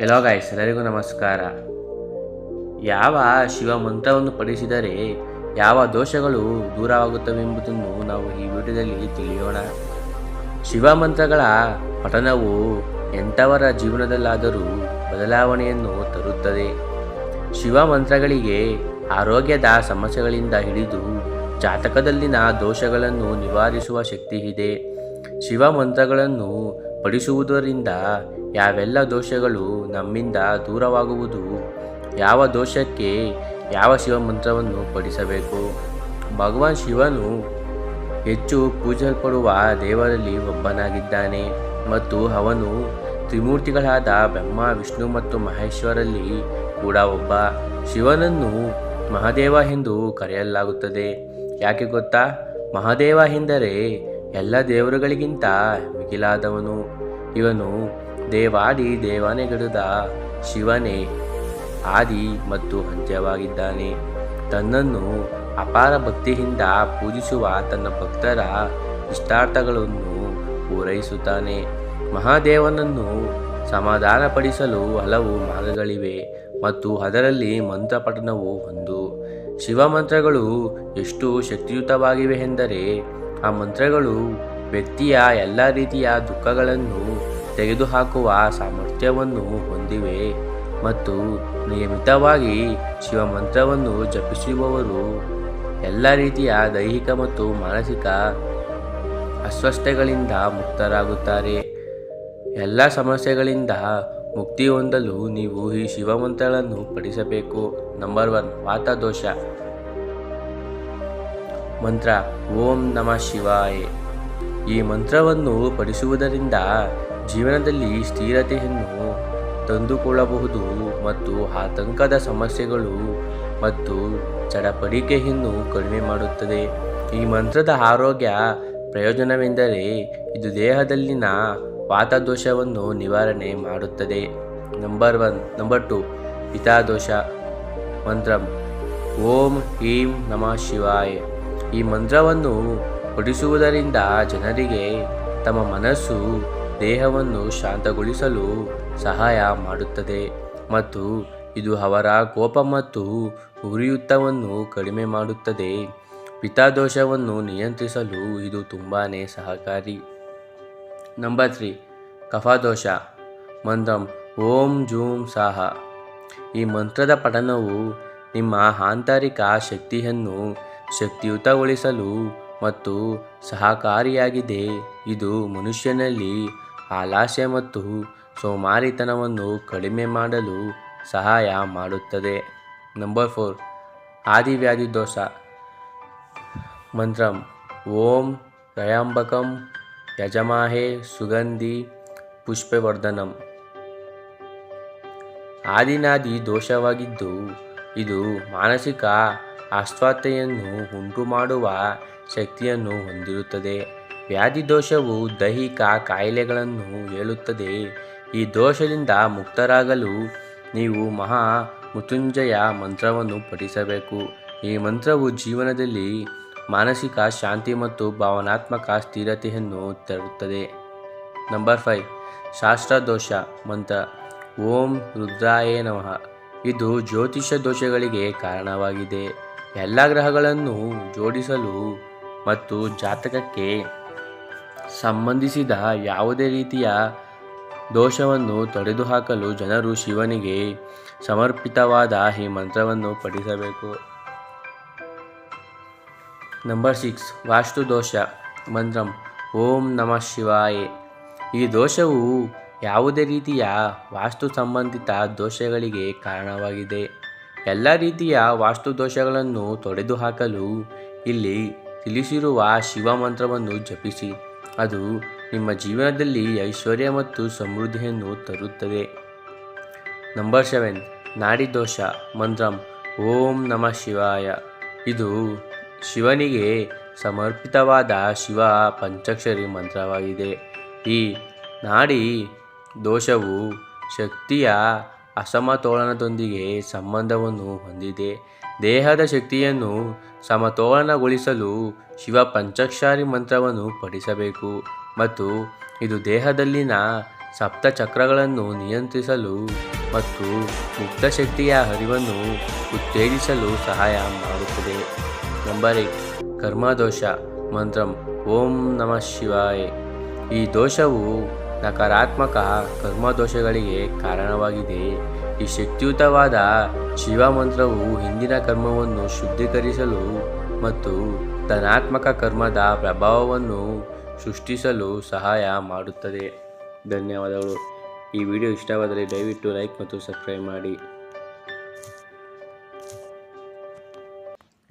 ಎಲ್ಲೋ guys ಎಲ್ಲರಿಗೂ ನಮಸ್ಕಾರ. ಯಾವ ಶಿವ ಮಂತ್ರವನ್ನು ಪಡಿಸಿದರೆ ಯಾವ ದೋಷಗಳು ದೂರವಾಗುತ್ತವೆಂಬುದನ್ನು ನಾವು ಈ ವಿಡಿಯೋದಲ್ಲಿ ತಿಳಿಯೋಣ. ಶಿವ ಮಂತ್ರಗಳ ಪಠನವು ಎಂಥವರ ಜೀವನದಲ್ಲಾದರೂ ಬದಲಾವಣೆಯನ್ನು ತರುತ್ತದೆ. ಶಿವ ಮಂತ್ರಗಳಿಗೆ ಆರೋಗ್ಯದ ಸಮಸ್ಯೆಗಳಿಂದ ಹಿಡಿದು ಜಾತಕದಲ್ಲಿನ ದೋಷಗಳನ್ನು ನಿವಾರಿಸುವ ಶಕ್ತಿ ಇದೆ. ಶಿವ ಮಂತ್ರಗಳನ್ನು ಪಡಿಸುವುದರಿಂದ ಯಾವೆಲ್ಲ ದೋಷಗಳು ನಮ್ಮಿಂದ ದೂರವಾಗುವುದು, ಯಾವ ದೋಷಕ್ಕೆ ಯಾವ ಶಿವ ಮಂತ್ರವನ್ನು ಪಡಿಸಬೇಕು ಭಗವಾನ್ ಶಿವನು ಹೆಚ್ಚು ಪೂಜಲ್ಪಡುವ ದೇವರಲ್ಲಿ ಒಬ್ಬನಾಗಿದ್ದಾನೆ ಮತ್ತು ಅವನು ತ್ರಿಮೂರ್ತಿಗಳಾದ ಬ್ರಹ್ಮ, ವಿಷ್ಣು ಮತ್ತು ಮಹೇಶ್ವರಲ್ಲಿ ಕೂಡ ಒಬ್ಬ. ಶಿವನನ್ನು ಮಹಾದೇವ ಎಂದು ಕರೆಯಲಾಗುತ್ತದೆ. ಯಾಕೆ ಗೊತ್ತಾ? ಮಹಾದೇವ ಎಂದರೆ ಎಲ್ಲ ದೇವರುಗಳಿಗಿಂತ ಮಿಗಿಲಾದವನು. ಇವನು ದೇವಾದಿ ದೇವಾನೆಗಡುದ ಶಿವನೇ, ಆದಿ ಮತ್ತು ಅಂತ್ಯವಾಗಿದ್ದಾನೆ. ತನ್ನನ್ನು ಅಪಾರ ಭಕ್ತಿಯಿಂದ ಪೂಜಿಸುವ ತನ್ನ ಭಕ್ತರ ಇಷ್ಟಾರ್ಥಗಳನ್ನು ಪೂರೈಸುತ್ತಾನೆ. ಮಹಾದೇವನನ್ನು ಸಮಾಧಾನಪಡಿಸಲು ಹಲವು ಮಾರ್ಗಗಳಿವೆ ಮತ್ತು ಅದರಲ್ಲಿ ಮಂತ್ರಪಠನವು ಒಂದು. ಶಿವಮಂತ್ರಗಳು ಎಷ್ಟು ಶಕ್ತಿಯುತವಾಗಿವೆ ಎಂದರೆ ಆ ಮಂತ್ರಗಳು ವ್ಯಕ್ತಿಯ ಎಲ್ಲ ರೀತಿಯ ದುಃಖಗಳನ್ನು ತೆಗೆದುಹಾಕುವ ಸಾಮರ್ಥ್ಯವನ್ನು ಹೊಂದಿವೆ ಮತ್ತು ನಿಯಮಿತವಾಗಿ ಶಿವ ಮಂತ್ರವನ್ನು ಜಪಿಸುವವರು ಎಲ್ಲ ರೀತಿಯ ದೈಹಿಕ ಮತ್ತು ಮಾನಸಿಕ ಅಸ್ವಸ್ಥತೆಗಳಿಂದ ಮುಕ್ತರಾಗುತ್ತಾರೆ. ಎಲ್ಲ ಸಮಸ್ಯೆಗಳಿಂದ ಮುಕ್ತಿ ಹೊಂದಲು ನೀವು ಈ ಶಿವಮಂತ್ರಗಳನ್ನು ಪಠಿಸಬೇಕು. ನಂಬರ್ ಒನ್ ವಾತದೋಷ. ಮಂತ್ರ ಓಂ ನಮಃ ಶಿವಾಯ. ಈ ಮಂತ್ರವನ್ನು ಪಡಿಸುವುದರಿಂದ ಜೀವನದಲ್ಲಿ ಸ್ಥಿರತೆಯನ್ನು ತಂದುಕೊಳ್ಳಬಹುದು ಮತ್ತು ಆತಂಕದ ಸಮಸ್ಯೆಗಳು ಮತ್ತು ಚಡಪಡಿಕೆಯನ್ನು ಕಡಿಮೆ ಮಾಡುತ್ತದೆ. ಈ ಮಂತ್ರದ ಆರೋಗ್ಯ ಪ್ರಯೋಜನವೆಂದರೆ ಇದು ದೇಹದಲ್ಲಿನ ವಾತದೋಷವನ್ನು ನಿವಾರಣೆ ಮಾಡುತ್ತದೆ. ನಂಬರ್ ಒನ್ ನಂಬರ್ ಟು ಹಿತಾದೋಷ. ಮಂತ್ರ, ಓಂ ಹೀಂ ನಮಃ ಶಿವಾಯ. ಈ ಮಂತ್ರವನ್ನು ಹೊಡಿಸುವುದರಿಂದ ಜನರಿಗೆ ತಮ್ಮ ಮನಸ್ಸು, ದೇಹವನ್ನು ಶಾಂತಗೊಳಿಸಲು ಸಹಾಯ ಮಾಡುತ್ತದೆ ಮತ್ತು ಇದು ಅವರ ಕೋಪ ಮತ್ತು ಉರಿಯುತ್ತವನ್ನು ಕಡಿಮೆ ಮಾಡುತ್ತದೆ. ಪಿತಾದೋಷವನ್ನು ನಿಯಂತ್ರಿಸಲು ಇದು ತುಂಬಾ ಸಹಕಾರಿ. ನಂಬರ್ ತ್ರೀ ಕಫಾದೋಷ ಮಂತ್ರಂ ಓಂ ಜೂಂ ಸಾಹ. ಈ ಮಂತ್ರದ ಪಠನವು ನಿಮ್ಮ ಆಂತರಿಕ ಶಕ್ತಿಯನ್ನು ಶಕ್ತಿಯುತಗೊಳಿಸಲು ಮತ್ತು ಸಹಕಾರಿಯಾಗಿದೆ. ಇದು ಮನುಷ್ಯನಲ್ಲಿ ಆಲಾಸೆ ಮತ್ತು ಸೋಮಾರಿತನವನ್ನು ಕಡಿಮೆ ಮಾಡಲು ಸಹಾಯ ಮಾಡುತ್ತದೆ. ನಂಬರ್ ಫೋರ್ ಆದಿವ್ಯಾಧಿ ದೋಷ. ಮಂತ್ರಂ, ಓಂ ತ್ರಯಾಂಬಕಂ ಯಜಮಾಹೆ ಸುಗಂಧಿ ಪುಷ್ಪವರ್ಧನಂ. ಆದಿನಾದಿ ದೋಷವಾಗಿದ್ದು, ಇದು ಮಾನಸಿಕ ಅಸ್ವಸ್ಥತೆಯನ್ನು ಉಂಟು ಮಾಡುವ ಶಕ್ತಿಯನ್ನು ಹೊಂದಿರುತ್ತದೆ. ವ್ಯಾಧಿ ದೋಷವು ದೈಹಿಕ ಕಾಯಿಲೆಗಳನ್ನು ಹೇಳುತ್ತದೆ ಈ ದೋಷದಿಂದ ಮುಕ್ತರಾಗಲು ನೀವು ಮಹಾ ಮೃತ್ಯುಂಜಯ ಮಂತ್ರವನ್ನು ಪಠಿಸಬೇಕು. ಈ ಮಂತ್ರವು ಜೀವನದಲ್ಲಿ ಮಾನಸಿಕ ಶಾಂತಿ ಮತ್ತು ಭಾವನಾತ್ಮಕ ಸ್ಥಿರತೆಯನ್ನು ತರುತ್ತದೆ. Number five. ಶಾಸ್ತ್ರದೋಷ ಮಂತ್ರ. ಓಂ ರುದ್ರಾಯೇ ನಮಃ. ಇದು ಜ್ಯೋತಿಷ ದೋಷಗಳಿಗೆ ಕಾರಣವಾಗಿದೆ. ಎಲ್ಲ ಗ್ರಹಗಳನ್ನು ಜೋಡಿಸಲು ಮತ್ತು ಜಾತಕಕ್ಕೆ ಸಂಬಂಧಿಸಿದ ಯಾವುದೇ ರೀತಿಯ ದೋಷವನ್ನು ತೊಡೆದುಹಾಕಲು ಜನರು ಶಿವನಿಗೆ ಸಮರ್ಪಿತವಾದ ಈ ಮಂತ್ರವನ್ನು ಪಠಿಸಬೇಕು. ನಂಬರ್ ಸಿಕ್ಸ್ ವಾಸ್ತು ದೋಷ, ಮಂತ್ರಂ, ಓಂ ನಮಃ ಶಿವಾಯ. ಈ ದೋಷವು ಯಾವುದೇ ರೀತಿಯ ವಾಸ್ತು ಸಂಬಂಧಿತ ದೋಷಗಳಿಗೆ ಕಾರಣವಾಗಿದೆ. ಎಲ್ಲ ರೀತಿಯ ವಾಸ್ತು ದೋಷಗಳನ್ನು ತೊಡೆದುಹಾಕಲು ಇಲ್ಲಿ ತಿಳಿಸಿರುವ ಶಿವ ಮಂತ್ರವನ್ನು ಜಪಿಸಿ. ಅದು ನಿಮ್ಮ ಜೀವನದಲ್ಲಿ ಐಶ್ವರ್ಯ ಮತ್ತು ಸಮೃದ್ಧಿಯನ್ನು ತರುತ್ತದೆ. ನಂಬರ್ ಸೆವೆನ್ ನಾಡಿದೋಷ ಮಂತ್ರಂ, ಓಂ ನಮಃ ಶಿವಾಯ. ಇದು ಶಿವನಿಗೆ ಸಮರ್ಪಿತವಾದ ಶಿವ ಪಂಚಾಕ್ಷರಿ ಮಂತ್ರವಾಗಿದೆ. ಈ ನಾಡಿ ದೋಷವು ಶಕ್ತಿಯ ಅಸಮತೋಲನದೊಂದಿಗೆ ಸಂಬಂಧವನ್ನು ಹೊಂದಿದೆ. ದೇಹದ ಶಕ್ತಿಯನ್ನು ಸಮತೋಲನಗೊಳಿಸಲು ಶಿವ ಪಂಚಾಕ್ಷಾರಿ ಮಂತ್ರವನ್ನು ಪಠಿಸಬೇಕು ಮತ್ತು ಇದು ದೇಹದಲ್ಲಿನ ಸಪ್ತ ಚಕ್ರಗಳನ್ನು ನಿಯಂತ್ರಿಸಲು ಮತ್ತು ಮುಕ್ತ ಶಕ್ತಿಯ ಹರಿವನ್ನು ಉತ್ತೇಜಿಸಲು ಸಹಾಯ ಮಾಡುತ್ತದೆ. Number eight. ಕರ್ಮದೋಷ ಮಂತ್ರಂ ಓಂ ನಮಃ ಶಿವಾಯ. ಈ ದೋಷವು ನಕಾರಾತ್ಮಕ ಕರ್ಮದೋಷಗಳಿಗೆ ಕಾರಣವಾಗಿದೆ. ಈ ಶಕ್ತಿಯುತವಾದ ಶಿವ ಮಂತ್ರವು ಹಿಂದಿನ ಕರ್ಮವನ್ನು ಶುದ್ಧೀಕರಿಸಲು ಮತ್ತು ಧನಾತ್ಮಕ ಕರ್ಮದ ಪ್ರಭಾವವನ್ನು ಸೃಷ್ಟಿಸಲು ಸಹಾಯ ಮಾಡುತ್ತದೆ. ಧನ್ಯವಾದಗಳು. ಈ ವಿಡಿಯೋ ಇಷ್ಟವಾದರೆ ದಯವಿಟ್ಟು ಲೈಕ್ ಮತ್ತು ಸಬ್ಸ್ಕ್ರೈಬ್ ಮಾಡಿ.